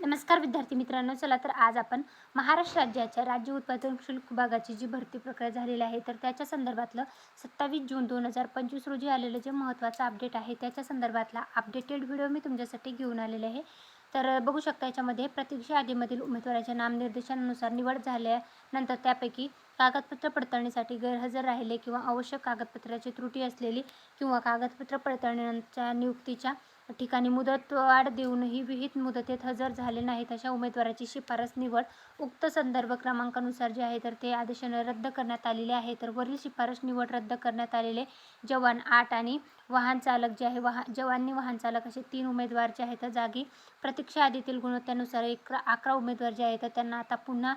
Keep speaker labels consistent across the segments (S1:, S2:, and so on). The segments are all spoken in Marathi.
S1: नमस्कार विद्यार्थी मित्रांनो चला तर आज आपण महाराष्ट्र राज्याच्या राज्य उत्पादन शुल्क विभागाची जी भरती प्रक्रिया झालेली आहे तर त्याच्या संदर्भातलं सत्तावीस जून दोन हजार पंचवीस रोजी आलेलं जे महत्त्वाचं अपडेट आहे त्याच्या संदर्भातला अपडेटेड व्हिडिओ मी तुमच्यासाठी घेऊन आलेले आहे. तर बघू शकता याच्यामध्ये प्रतीक्षा यादीमधील उमेदवाराच्या नामनिर्देशानुसार निवड झाल्यानंतर त्यापैकी कागदपत्र पडताळणीसाठी गैरहजर राहिले किंवा आवश्यक कागदपत्राची त्रुटी असलेली किंवा कागदपत्र पडताळणीच्या नियुक्तीच्या ठिकाणी मुदतवाढ देऊनही विहित मुदतीत हजर झाले नाहीत अशा उमेदवाराची शिफारस निवड उक्त संदर्भ क्रमांकानुसार जे आहे तर ते आदेशाने रद्द करण्यात आलेले आहे. तर वरील शिफारस निवड रद्द करण्यात आलेले जवान आठ आणि वाहन चालक जे आहे वाहन जवानी वाहन चालक असे तीन उमेदवार जे आहेत जागी प्रतीक्षा यादीतील गुणवत्तेनुसार एक अकरा उमेदवार जे आहेत त्यांना आता पुन्हा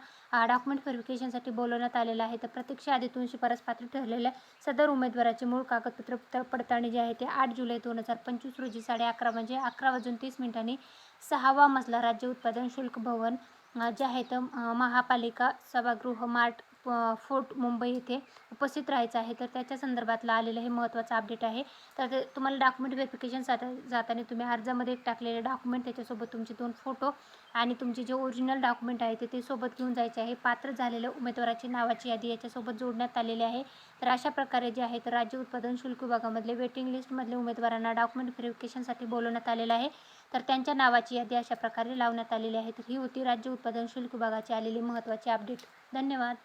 S1: डॉक्युमेंट व्हेरिफिकेशनसाठी बोलवण्यात आले आलेला आहे. तर प्रतीक्षा यादीतून शिफारस पात्र ठरलेल्या सदर उमेदवाराचे मूळ कागदपत्र पडताळणी जे आहे ते आठ जुलै दोन हजार पंचवीस रोजी साडे अकरा म्हणजे अकरा वाजून तीस मिनिटांनी सहावा मजला राज्य उत्पादन शुल्क भवन जे आहे तर महापालिका सभागृह मार्ट फोर्ट मुंबई येथे उपस्थित राहायचं आहे. तर त्याच्या संदर्भातलं आलेलं हे महत्त्वाचं अपडेट आहे. तर ते तुम्हाला डॉक्युमेंट व्हेरिफिकेशन जाता जाताना तुम्ही अर्जामध्ये टाकलेले डॉक्युमेंट त्याच्यासोबत तुमचे दोन फोटो आणि तुमचे जे ओरिजिनल डॉक्युमेंट आहे ते ते सोबत घेऊन जायचे आहे. पात्र झालेल्या उमेदवाराची नावाची यादी याच्यासोबत जोडण्यात आलेली आहे. तर अशा प्रकारे जे आहे तर राज्य उत्पादन शुल्क विभागामधले वेटिंग लिस्टमधले उमेदवारांना डॉक्युमेंट व्हेरिफिकेशनसाठी बोलवण्यात आलेलं आहे. तर त्यांच्या नावाची यादी अशा प्रकारे लावण्यात आलेली आहे. तर ही होती राज्य उत्पादन शुल्क विभागाची आलेली महत्त्वाची अपडेट धन्यवाद.